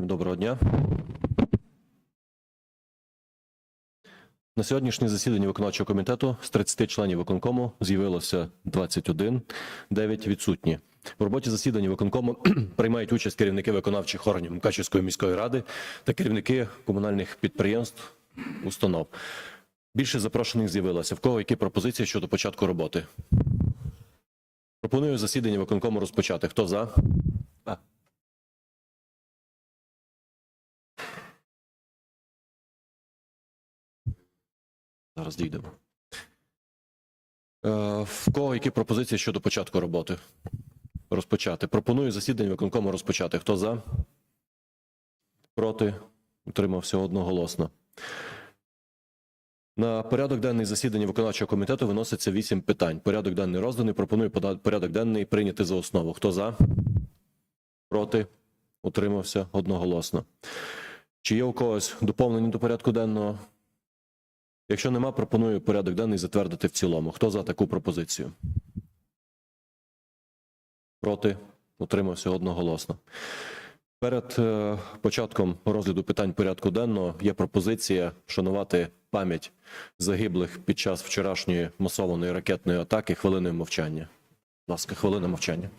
Всім доброго дня. На сьогоднішнє засідання виконавчого комітету з 30 членів виконкому з'явилося 21, 9 відсутні. В роботі засідання виконкому приймають участь керівники виконавчих органів Мукачівської міської ради та керівники комунальних підприємств, установ. Більше запрошених з'явилося. В кого які пропозиції щодо початку роботи? Пропоную засідання виконкому розпочати. Хто за? Зараз дійдемо. Е, в кого які пропозиції щодо початку роботи? Розпочати. Пропоную засідання виконкому розпочати. Хто за? Проти? Утримався одноголосно. На порядок денний засідання виконавчого комітету виноситься вісім питань. Порядок денний розданий. Пропоную порядок денний прийняти за основу. Хто за? Проти? Утримався одноголосно. Чи є у когось доповнення до порядку денного? Якщо нема, пропоную порядок денний затвердити в цілому. Хто за таку пропозицію? Проти? Утримався одноголосно. Перед е, початком розгляду питань порядку денного є пропозиція вшанувати пам'ять загиблих під час вчорашньої масованої ракетної атаки хвилиною мовчання. Будь ласка, хвилина мовчання.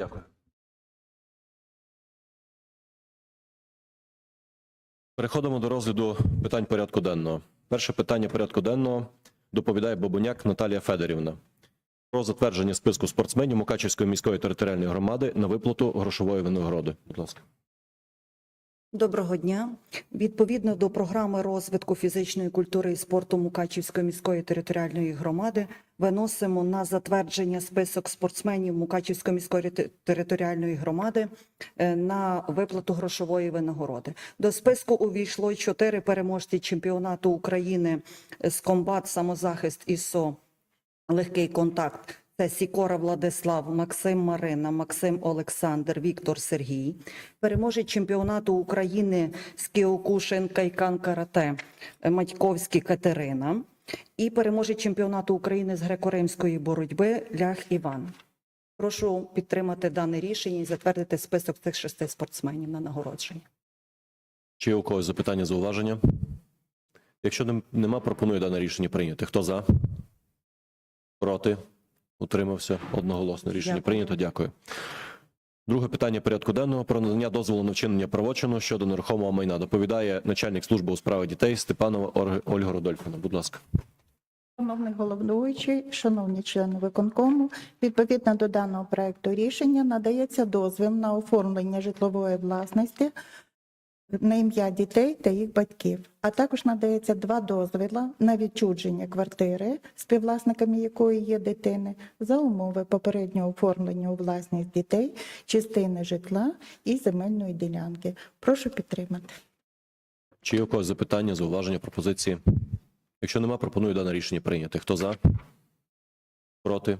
Дякую. Переходимо до розгляду питань порядку денного. Перше питання порядку денного доповідає Бабуняк Наталія Федорівна про затвердження списку спортсменів Мукачівської міської територіальної громади на виплату грошової винагороди. Будь ласка. Доброго дня. Відповідно до програми розвитку фізичної культури і спорту Мукачівської міської територіальної громади виносимо на затвердження список спортсменів Мукачівської міської територіальної громади е, на виплату грошової винагороди. До списку увійшло чотири переможці чемпіонату України з комбат самозахист ІСО легкий контакт. Це Сікора Владислав, Максим Марина, Максим Олександр, Віктор Сергій. Переможець чемпіонату України з Кіокушин Кайкан Карате Матьковський Катерина. І переможець чемпіонату України з греко-римської боротьби Лях Іван. Прошу підтримати дане рішення і затвердити список цих шести спортсменів на нагородження. Чи є у когось запитання, зауваження? Якщо нема, пропоную дане рішення прийняти. Хто за? Проти? Утримався? Одноголосно. Рішення Дякую. прийнято. Дякую. Друге питання порядку денного про надання дозволу на вчинення правочину щодо нерухомого майна. Доповідає начальник служби у справах дітей Степанова Ольга Рудольфівна. Будь ласка. Шановний головуючий, шановні члени виконкому, відповідно до даного проекту рішення надається дозвіл на оформлення житлової власності на ім'я дітей та їх батьків, а також надається два дозвіла на відчудження квартири, співвласниками якої є дитини, за умови попереднього оформлення у власність дітей, частини житла і земельної ділянки. Прошу підтримати. Чи є у когось запитання, зауваження, пропозиції? Якщо нема, пропоную дане рішення прийняти. Хто за? Проти?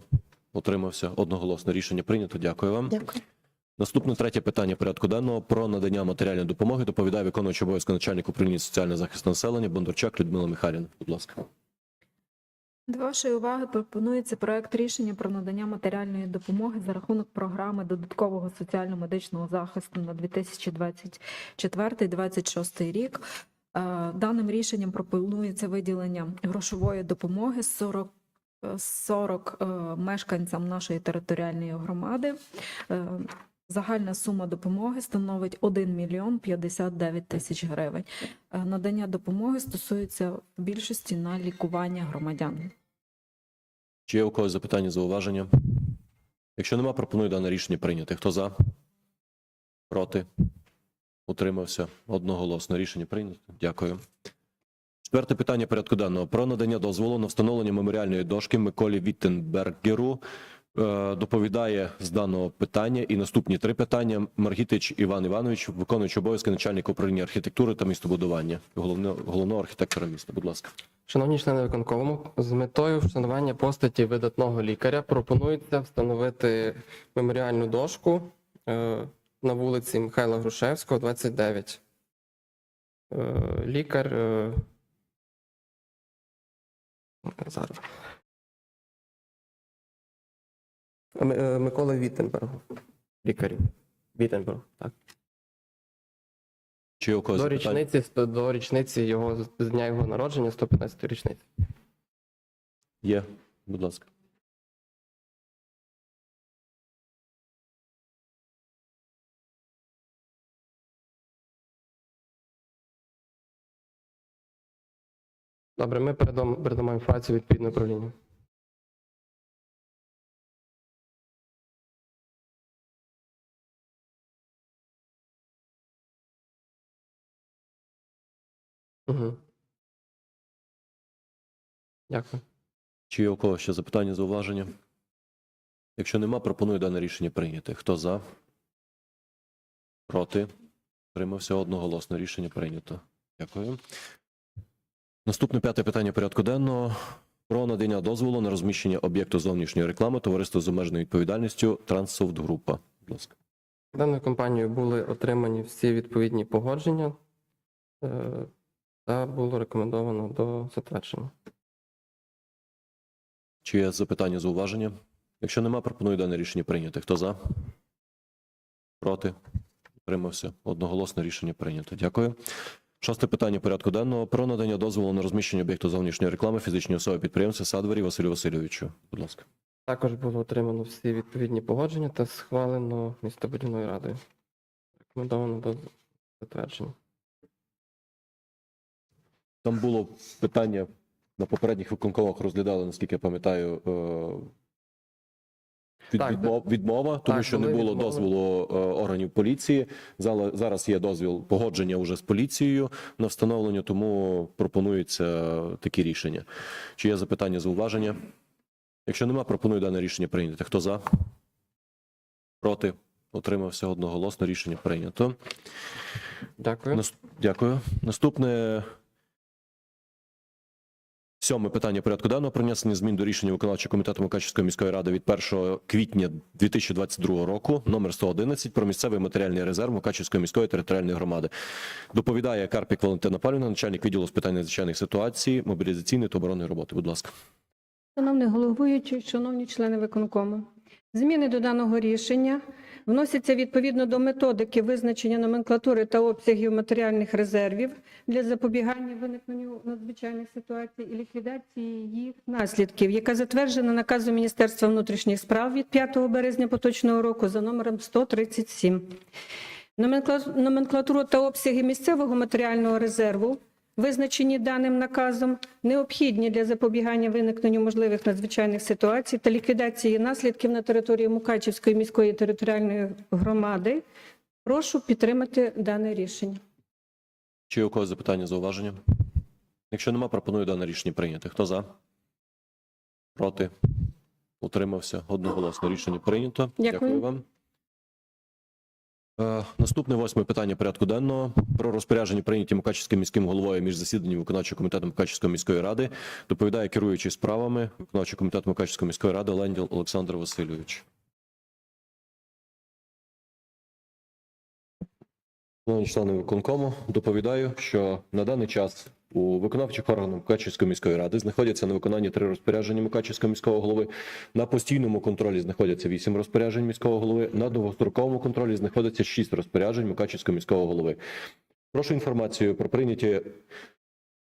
Утримався? Одноголосно рішення прийнято. Дякую вам. Дякую. Наступне третє питання порядку денного про надання матеріальної допомоги доповідає виконуючий обов'язки начальник управління соціального захисту населення Бондарчак Людмила Михайлівна. Будь ласка. До вашої уваги пропонується проект рішення про надання матеріальної допомоги за рахунок програми додаткового соціально-медичного захисту на 2024-2026 рік. Е, Даним рішенням пропонується виділення грошової допомоги 40 е, 40 е, мешканцям нашої територіальної громади. Загальна сума допомоги становить 1 мільйон 59 тисяч гривень. Е, Надання допомоги стосується в більшості на лікування громадян. Чи є у когось запитання, зауваження? Якщо нема, пропоную дане рішення прийняти. Хто за? Проти? Утримався? Одноголосно. Рішення прийнято. Дякую. Четверте питання порядку денного про надання дозволу на встановлення меморіальної дошки Миколі Віттенбергеру. Е, Доповідає з даного питання і наступні три питання. Маргітич Іван Іванович, виконуючий обов'язки начальника управління архітектури та містобудування, головного, головного архітектора міста. Будь ласка. Шановні члени виконкому, з метою вшанування постаті видатного лікаря пропонується встановити меморіальну дошку е, на вулиці Михайла Грушевського, 29. Е, Лікар. Зараз. Микола Віттенберг. Лікарі. Віттенберг, так. Чи у когось До запитання? річниці, до річниці його з з дня його народження, 115 річниці. Є. Будь ласка. Добре, ми передамо, передамо інформацію відповідне управління. Угу. Дякую. Чи є у когось ще запитання, зауваження? Якщо нема, пропоную дане рішення прийняти. Хто за? Проти? Тримався одноголосно. Рішення прийнято. Дякую. Наступне п'яте питання порядку денного. Про надання дозволу на розміщення об'єкту зовнішньої реклами товариства з обмеженою відповідальністю Трансофт Група. Будь ласка. Даною компанією були отримані всі відповідні погодження е, та було рекомендовано до затвердження. Чи є запитання, зауваження? Якщо нема, пропоную дане рішення прийняти. Хто за? Проти? Тримався. Одноголосно рішення прийнято. Дякую. Шосте питання порядку денного про надання дозволу на розміщення об'єкту зовнішньої реклами фізичній особи підприємця Садвері Василю Васильовичу. Будь ласка. Також було отримано всі відповідні погодження та схвалено містобудівною радою. Рекомендовано до затвердження. Там було питання на попередніх виконкомах розглядали, наскільки я пам'ятаю, е, від, Так, відмов, відмова, тому що не було відмови. дозволу е, органів поліції. Зала- Зараз є дозвіл погодження вже з поліцією на встановлення, тому пропонуються такі рішення. Чи є запитання, зауваження? Якщо нема, пропоную дане рішення прийняти. Хто за? Проти? Отримався одноголосно. Рішення прийнято. Дякую. Нас- Дякую. Наступне сьоме питання порядку денного про внесення змін до рішення виконавчого комітету Мукачівської міської ради від 1 квітня 2022 року, номер 111, про місцевий матеріальний резерв Мукачівської міської територіальної громади. Доповідає Карпік Валентина Павлівна, начальник відділу з питань надзвичайних ситуацій, мобілізаційної та оборонної роботи. Будь ласка. Шановний головуючий, шановні члени виконкому, зміни до даного рішення вносяться відповідно до методики визначення номенклатури та обсягів матеріальних резервів для запобігання виникненню надзвичайних ситуацій і ліквідації їх наслідків, яка затверджена наказом Міністерства внутрішніх справ від 5 березня поточного року за номером 137. Номенкла- Номенклатуру та обсяги місцевого матеріального резерву визначені даним наказом, необхідні для запобігання виникненню можливих надзвичайних ситуацій та ліквідації наслідків на території Мукачівської міської територіальної громади. Прошу підтримати дане рішення. Чи у когось запитання, зауваження? Якщо нема, пропоную дане рішення прийняти. Хто за? Проти? Утримався. Одноголосно рішення прийнято. Дякую. вам. Е, Наступне восьме питання порядку денного про розпорядження прийняті Мукачівським міським головою між засіданням виконавчого комітету Мукачівської міської ради. Доповідає керуючий справами виконавчого комітету Мукачівської міської ради Ленділ Олександр Васильович. Шановні члени виконкому, доповідаю, що на даний час у виконавчих органах Мукачівської міської ради знаходяться на виконанні три розпорядження Мукачівського міського голови. На постійному контролі знаходяться вісім розпоряджень міського голови. На довгостроковому контролі знаходиться шість розпоряджень Мукачівського міського голови. Прошу інформацію про прийняті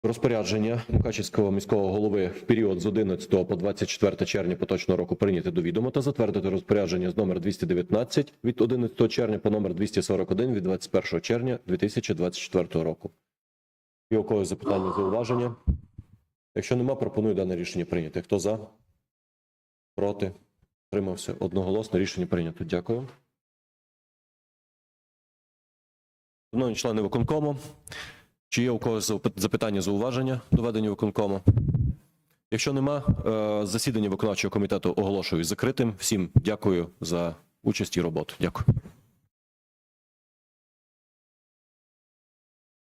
розпорядження Мукачівського міського голови в період з 11 по 24 червня поточного року прийняти до відома та затвердити розпорядження з номер 219 від 11 червня по номер 241 від 21 червня 2024 року. Є у когось запитання, зауваження? Якщо нема, пропоную дане рішення прийняти. Хто за? Проти? Тримався одноголосно. Рішення прийнято. Дякую. Шановні члени виконкому, Чи є у когось запитання, зауваження до ведення виконкому? Якщо нема, е, засідання виконавчого комітету оголошую закритим. Всім дякую за участь і роботу. Дякую.